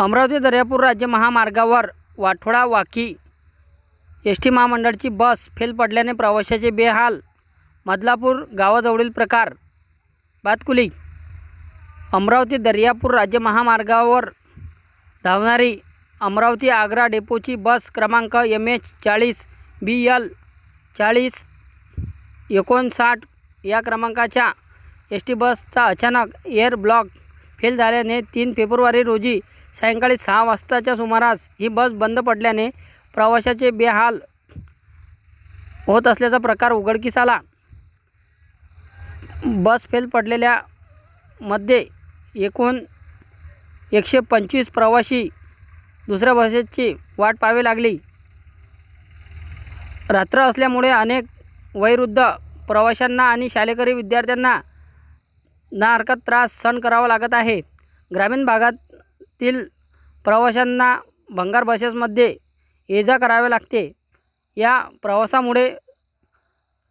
अमरावती दर्यापूर राज्य महामार्गावर Wathoda Waki S T महामंडळची बस फेल पडल्याने प्रवाशाचे बेहाल. मदलापूर गावाजवळील प्रकार. बातकुली. अमरावती दर्यापूर राज्य महामार्गावर धावणारी अमरावती आग्रा डेपोची बस क्रमांक एम एच चाळीस बी यल चाळीस एकोणसाठ या क्रमांकाच्या एस टी बसचा अचानक एअर ब्लॉक फेल झाल्याने तीन फेब्रुवारी रोजी सायंकाळी सहा वाजताच्या सुमारास ही बस बंद पडल्याने प्रवाशाचे बेहाल होत असल्याचा प्रकार उघडकीस आला. बस फेल पडलेल्या मध्ये एकूण एकशे पंचवीस प्रवाशी दुसऱ्या बसेसची वाट पाहावी लागली. रात्र असल्यामुळे अनेक वयोवृद्ध प्रवाशांना आणि शालेकरी विद्यार्थ्यांना ना हरकत त्रास सहन करावा लागत आहे. ग्रामीण भागातील प्रवाशांना भंगार बसेसमध्ये ये जा करावे लागते. या प्रवासामुळे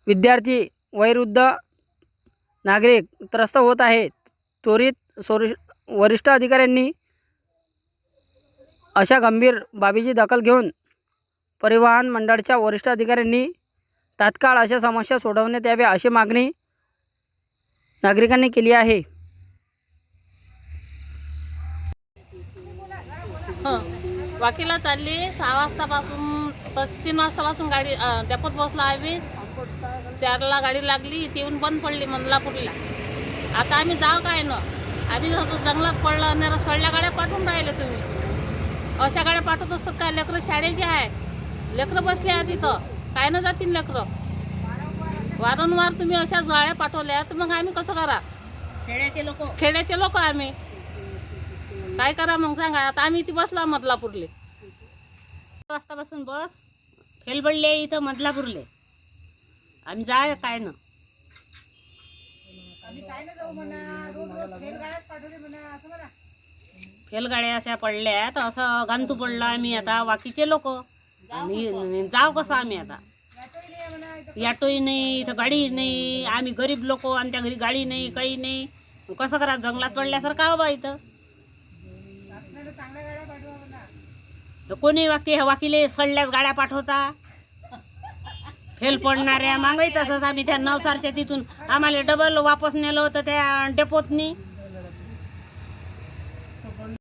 विद्यार्थी वयोवृद्ध नागरिक त्रस्त होत आहेत त्वरित सोरि वरिष्ठ अधिकाऱ्यांनी अशा गंभीर बाबीची दखल घेऊन परिवहन मंडळाच्या वरिष्ठ अधिकाऱ्यांनी तात्काळ अशा समस्या सोडवण्यात याव्या अशी मागणी नागरिकांनी केली आहे. हं. वाकीला चालली. सहा वाजतापासून तर तीन वाजतापासून गाडी त्यापत डेपोत बसला आम्ही चारला गाडी लागली. इथे येऊन बंद पडली मंदलापूरला आता आम्ही जाव काय ना? आम्ही जसं जंगलात पडलं आणि सडल्या गाड्या पाठवून राहिले तुम्ही. अशा गाड्या पाठवत असतात काय लेकरं शाळेची आहे लेकरं बसले आहे तिथं काय न जातील लेकरं? वारंवार तुम्ही अशा गाड्या पाठवल्या तर मग आम्ही कसं करा? खेड्याचे लोक. खेड्याचे लोक आम्ही. काय करा मग सांगा आता आम्ही इथे बसला मदलापूरले. वाजतापासून बस फेल पडले इथं मदलापूरले. आम्ही जाय काय ना. फेल गाड्या अशा पडल्या तर असं गांतू पडलं आम्ही आता वाकीचे लोक. आणि जाव कसं आम्ही आता? ऑटोही नाही इथं गाडी नाही. आम्ही गरीब लोक आमच्या घरी गाडी नाही काही नाही. कसं करा जंगलात पडल्यासारखा हो बा इथं? तर कोणी वाकी ह्या वाकीले सडल्यास गाड्या पाठवता? फेल पडणाऱ्या मागही तसंच आम्ही त्या नवसारच्या तिथून आम्हाला डबल वापस नेलं होतं त्या डेपोतनी